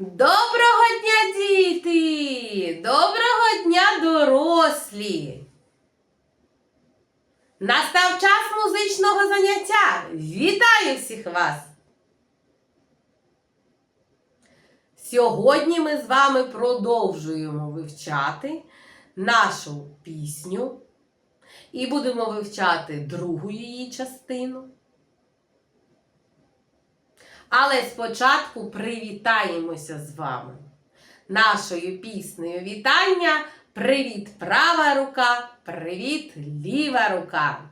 Доброго дня, діти! Доброго дня, дорослі! Настав час музичного заняття. Вітаю всіх вас! Сьогодні ми з вами продовжуємо вивчати нашу пісню і будемо вивчати другу її частину. Але спочатку привітаємося з вами. Нашою піснею вітання. Привіт, права рука, привіт, ліва рука!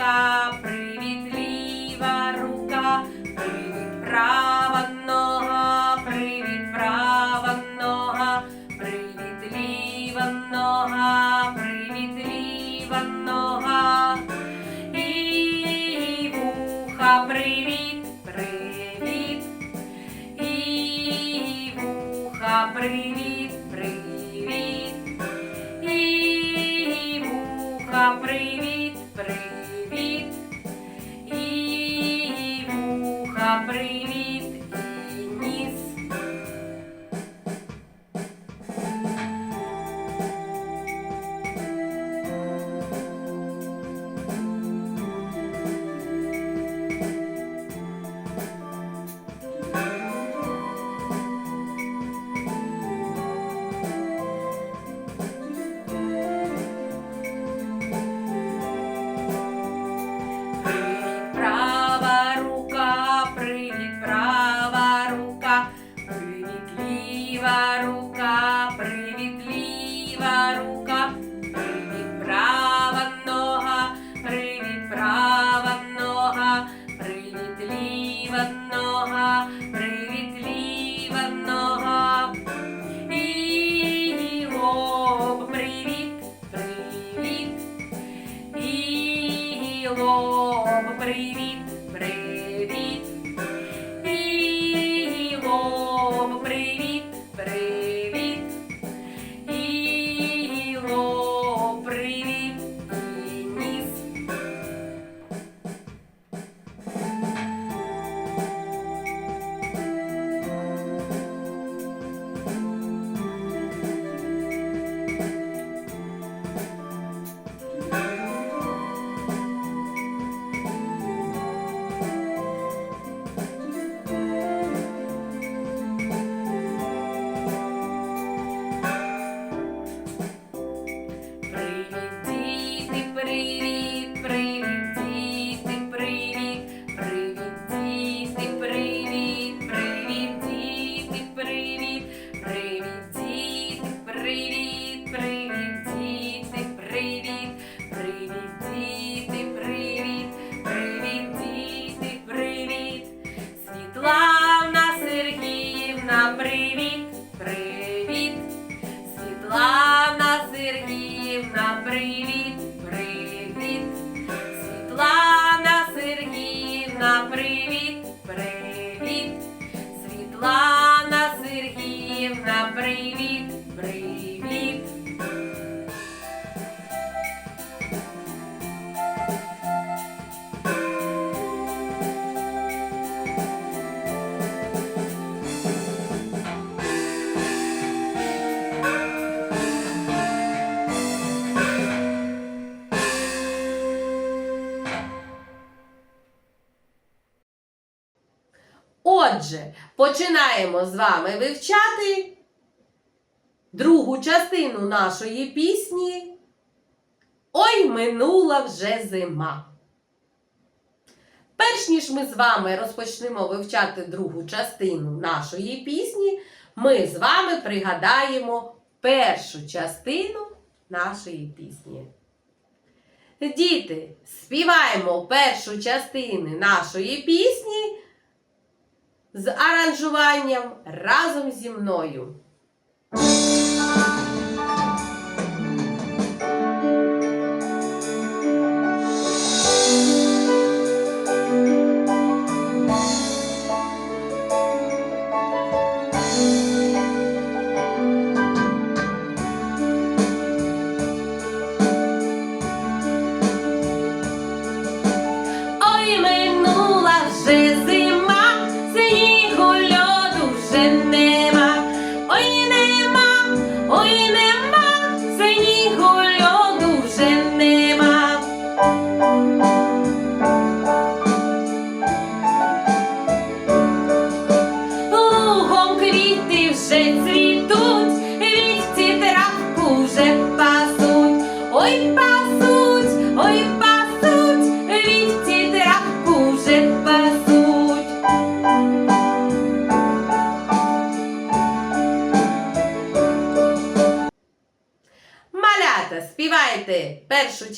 กา біло привіт. привіт. Починаємо з вами вивчати другу частину нашої пісні. Ой, минула вже зима. Перш ніж ми з вами розпочнемо вивчати другу частину нашої пісні, ми з вами пригадаємо першу частину нашої пісні. Діти, співаємо першу частину нашої пісні з аранжуванням разом зі мною.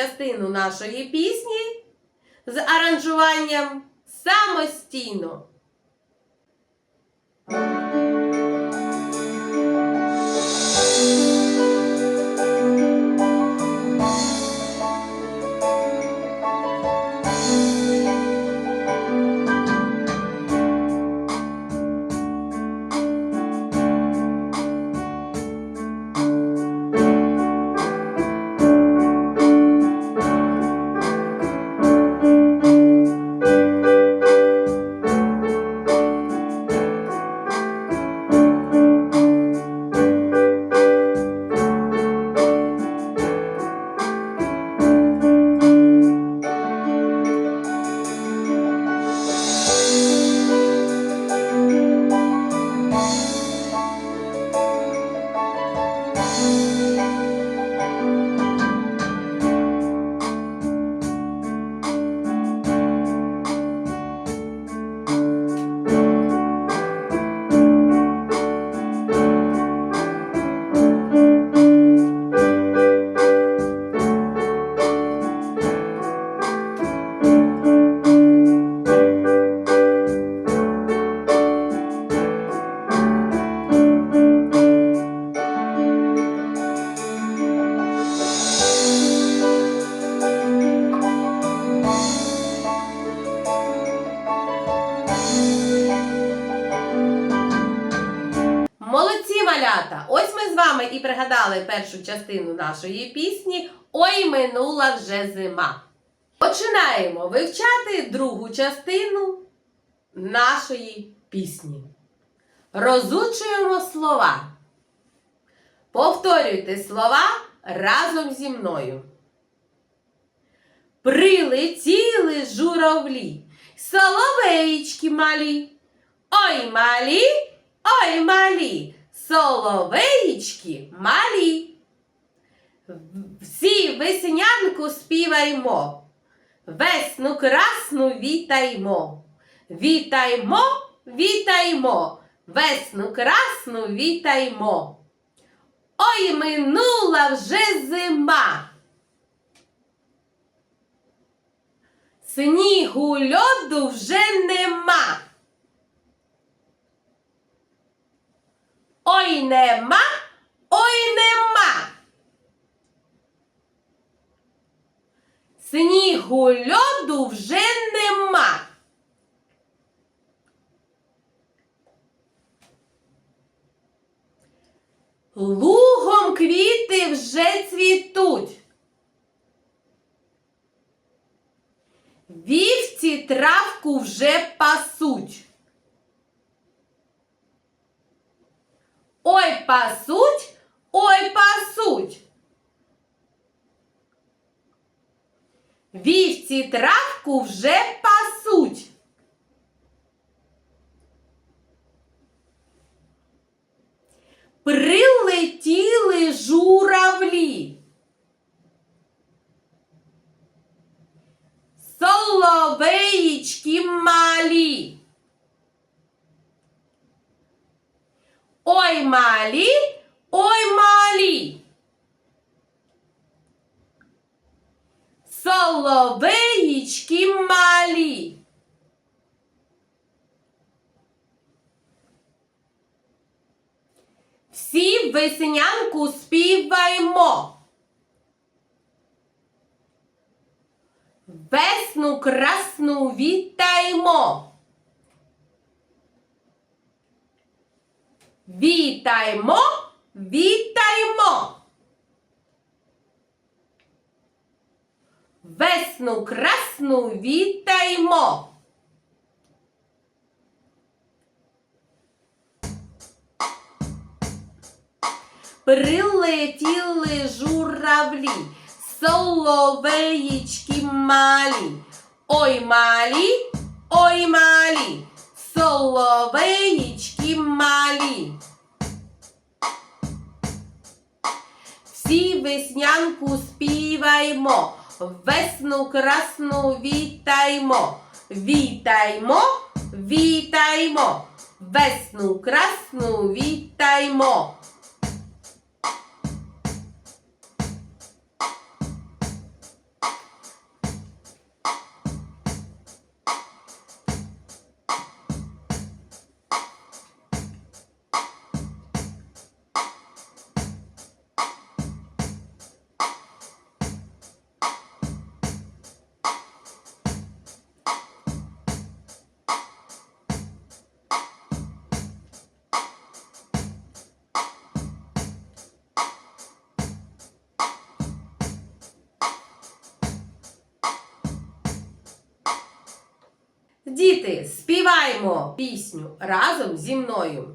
частину нашої пісні з аранжуванням самостійно. Пригадали першу частину нашої пісні Ой минула вже зима. Починаємо вивчати другу частину нашої пісні. Розучуємо слова. Повторюйте слова разом зі мною. Прилетіли журавлі, соловеїчки малі. Ой малі, ой малі, соловеїчки малі. Всі веснянку співаймо, весну красну вітаймо. Вітаймо, вітаймо, весну красну вітаймо. Ой минула вже зима. Снігу льоду вже нема. Нема, ой нема. Снігу льоду вже нема. Лугом квіти вже цвітуть. Вівці травку вже пасуть. Ой пасуть, ой пасуть. Вівці травку вже пасуть. Прилетіли журавлі. Соловеїчки малі. Ой малі, ой малі. Соловеїчки малі. Всі веснянку співаймо. Весну красну вітаймо. Вітаймо, вітаймо. Весну красну вітаймо. Прилетіли журавлі, соловеїчки малі. Ой малі, ой малі, соловеїчки малі. Всі веснянку співаймо, весну красну вітаймо. Вітаймо, вітаймо, весну красну вітаймо. Пісню разом зі мною.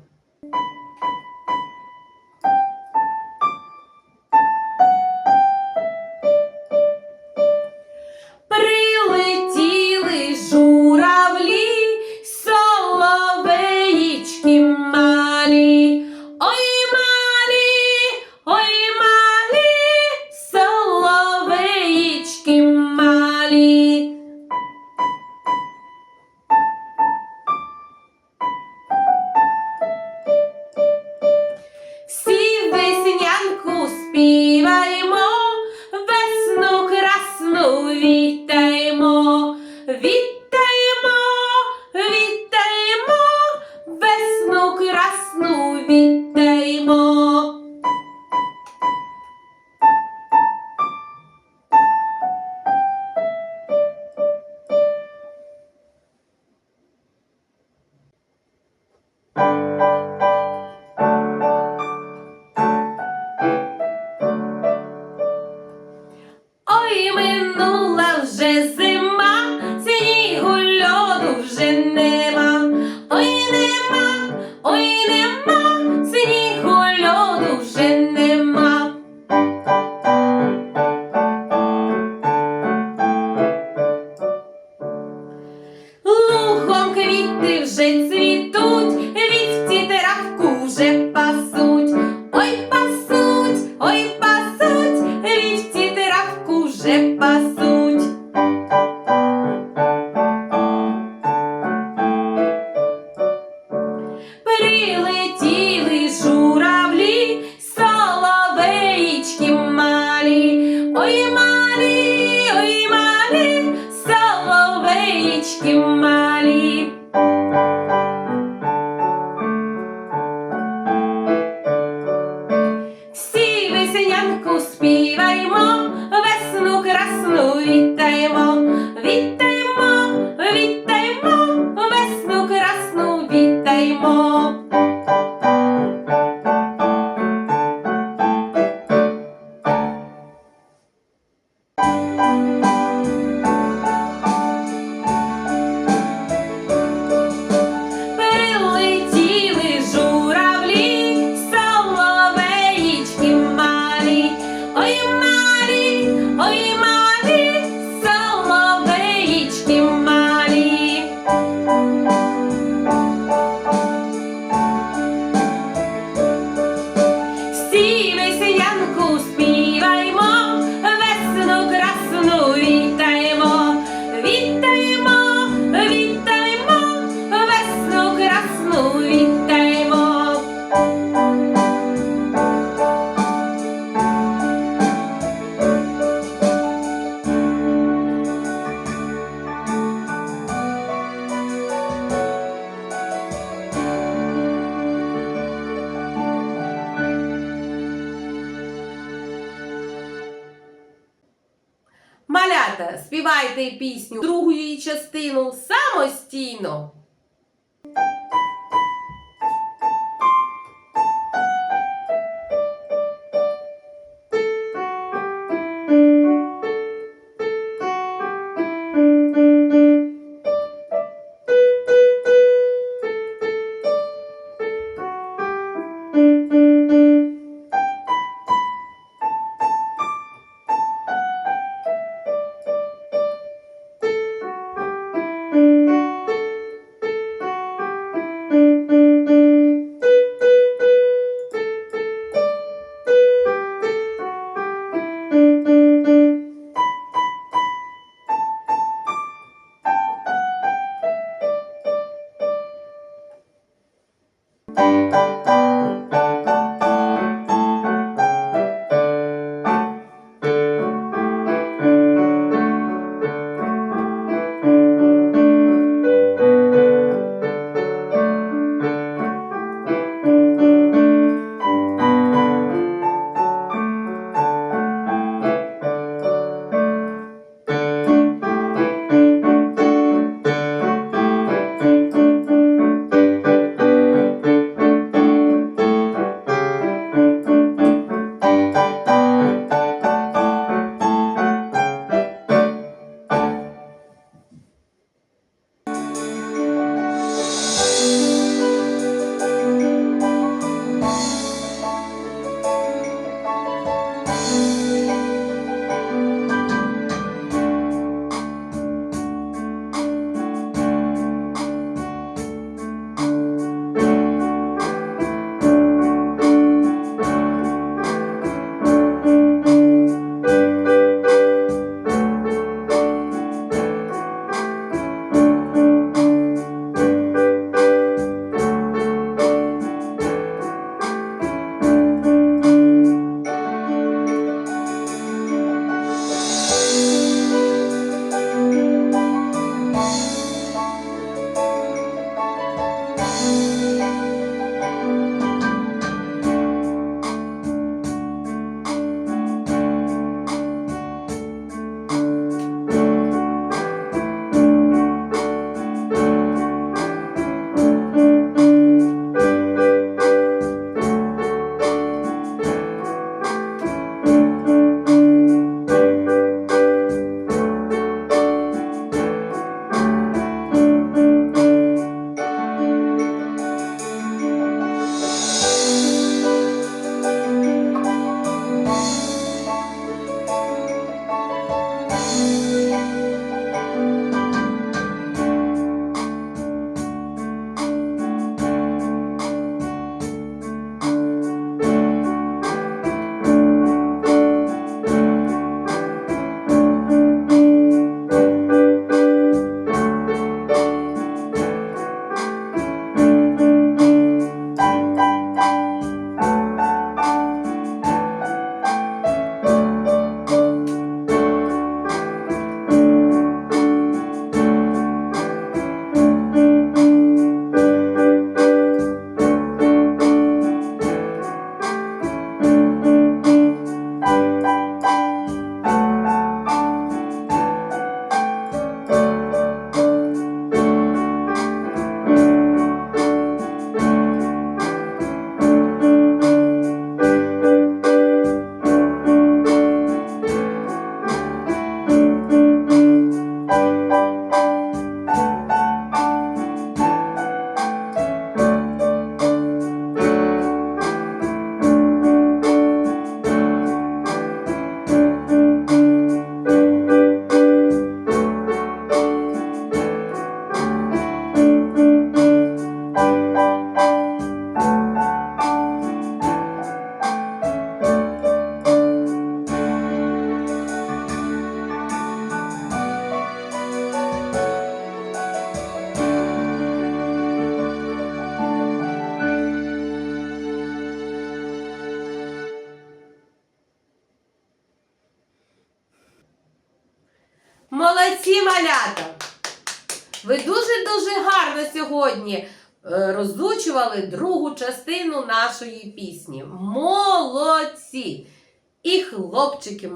Співайте пісню другу її частину самостійно.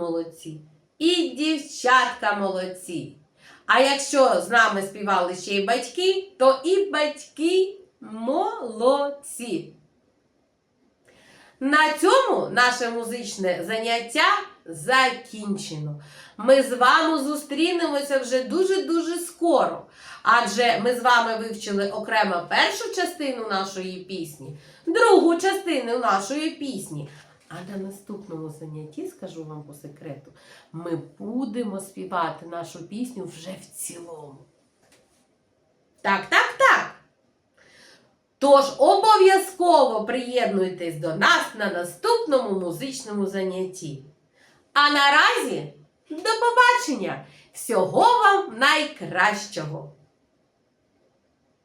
Молодці, І дівчатка молодці. А якщо з нами співали ще й батьки, то і батьки молодці. На цьому наше музичне заняття закінчено. Ми з вами зустрінемося вже дуже-дуже скоро. Адже ми з вами вивчили окремо першу частину нашої пісні, другу частину нашої пісні. А на наступному занятті, скажу вам по секрету, ми будемо співати нашу пісню вже в цілому. Так, так, так. Тож обов'язково приєднуйтесь до нас на наступному музичному занятті. А наразі до побачення! Всього вам найкращого!